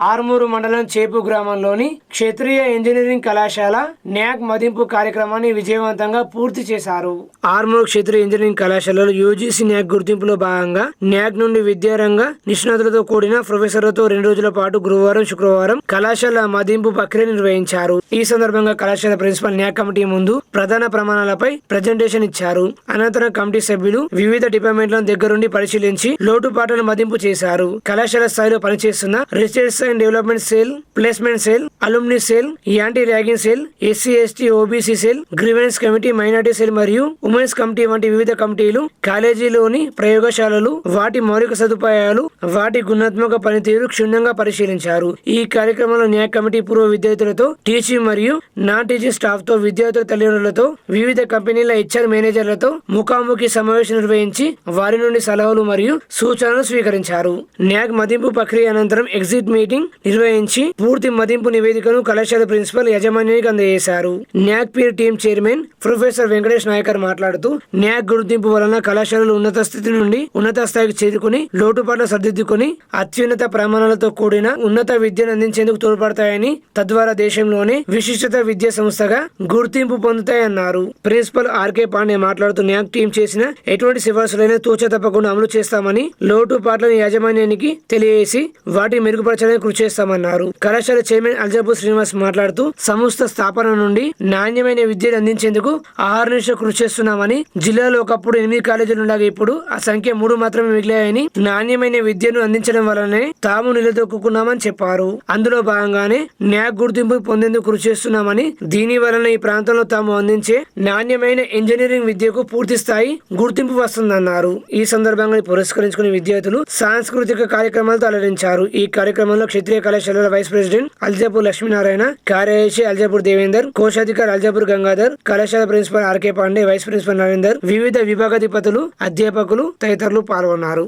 ఆర్మూరు మండలం చేపు గ్రామంలోని క్షత్రియ ఇంజనీరింగ్ కళాశాల న్యాక్ మదింపు కార్యక్రమాన్ని విజయవంతంగా పూర్తి చేశారు. ఆర్మూరు క్షత్రియ ఇంజనీరింగ్ కళాశాలలో యూజీసీ న్యాక్ గుర్తింపులో భాగంగా న్యాక్ నుండి విద్యారంగ నిష్ణాతులతో కూడిన ప్రొఫెసర్లతో రెండు రోజుల పాటు గురువారం శుక్రవారం కళాశాల మదింపు ప్రక్రియ నిర్వహించారు. ఈ సందర్భంగా కళాశాల ప్రిన్సిపల్ న్యాక్ కమిటీ ముందు ప్రధాన ప్రమాణాలపై ప్రజెంటేషన్ ఇచ్చారు. అనంతరం కమిటీ సభ్యులు వివిధ డిపార్ట్మెంట్లను దగ్గరుండి పరిశీలించి లోటుపాట్లను మదింపు చేశారు. కళాశాల స్థాయిలో పనిచేస్తున్న research and Development sale. Placement cell alumni cell anti ragging cell SC ST OBC cell grievance committee minority cell మరియు ఉమెన్స్ కమిటీ వంటి వివిధ కమిటీలు కాలేజీలోని ప్రయోగశాలలు వాటి మౌలిక సదుపాయాలు వాటి గుణాత్మక పనితీరు క్షుణ్ణంగా పరిశీలించారు. ఈ కార్యక్రమంలో న్యాయ కమిటీ పూర్వ విద్యార్థులతో టీచింగ్ మరియు నాన్ టీచింగ్ స్టాఫ్తో విద్యార్థుల తల్లిదండ్రులతో వివిధ కంపెనీల హెచ్ఆర్ మేనేజర్లతో ముఖాముఖి సమావేశం నిర్వహించి వారి నుండి సలహాలు మరియు సూచనలు స్వీకరించారు. న్యాక్ మదింపు ప్రక్రియ అనంతరం ఎగ్జిట్ మీటింగ్ నిర్వహించి పూర్తి మదింపు నివేదికను కళాశాల ప్రిన్సిపల్ యాజమాన్యానికి అందజేశారు. NAAC peer team chairman professor Venkatesh Nayakar మాట్లాడుతూ న్యాక్ గుర్తింపు వలన కళాశాలలు ఉన్నత స్థితి నుండి ఉన్నత స్థాయికి చేరుకుని లోటుపాట్ల సర్దిద్దుకుని అత్యున్నత ప్రమాణాలతో కూడిన ఉన్నత విద్యను అందించేందుకు తోడ్పడతాయని తద్వారా దేశంలోనే విశిష్టత విద్యా సంస్థగా గుర్తింపు పొందుతాయన్నారు. ప్రిన్సిపల్ ఆర్కే పాండే మాట్లాడుతూ న్యాక్ టీం చేసిన ఎటువంటి సిఫార్సులైనా తూచ తప్పకుండా అమలు చేస్తామని లోటుపాట్లను యాజమాన్యానికి తెలియజేసి వాటిని మెరుగుపరచడానికి కృషి చేస్తామన్నారు. కళాశాల చైర్మన్ అల్జాబు శ్రీనివాస్ మాట్లాడుతూ సంస్థ స్థాపన నుండి నాణ్యమైన విద్యను అందించేందుకు ఆహర్నిశ కృషి చేస్తున్నామని జిల్లాలో ఒకప్పుడు ఎనిమిది కాలేజీలు ఉండగా ఇప్పుడు ఆ సంఖ్య మూడు మాత్రమే మిగిలాయని నాణ్యమైన విద్యను అందించడం వల్లనే తాము నిలదొక్కున్నామని చెప్పారు. అందులో భాగంగానే న్యాక్ గుర్తింపు పొందేందుకు కృషి చేస్తున్నామని దీని వలన ఈ ప్రాంతంలో తాము అందించే నాణ్యమైన ఇంజనీరింగ్ విద్యకు పూర్తి స్థాయి గుర్తింపు వస్తుందన్నారు. ఈ సందర్భంగా పురస్కరించుకునే విద్యార్థులు సాంస్కృతిక కార్యక్రమాలతో అలరించారు ఈ కార్యక్రమంలో క్షత్రియ కళాశాలల vice president president Aljapur Lakshminarayana కార్యదర్శి అల్జాపూర్ దేవేందర్ కోశాధికారి అల్జాపూర్ గంగాధర్ కళాశాల principal R K Pandey vice principal Narender వివిధ విభాగాధిపతులు అధ్యాపకులు తదితరులు పాల్గొన్నారు.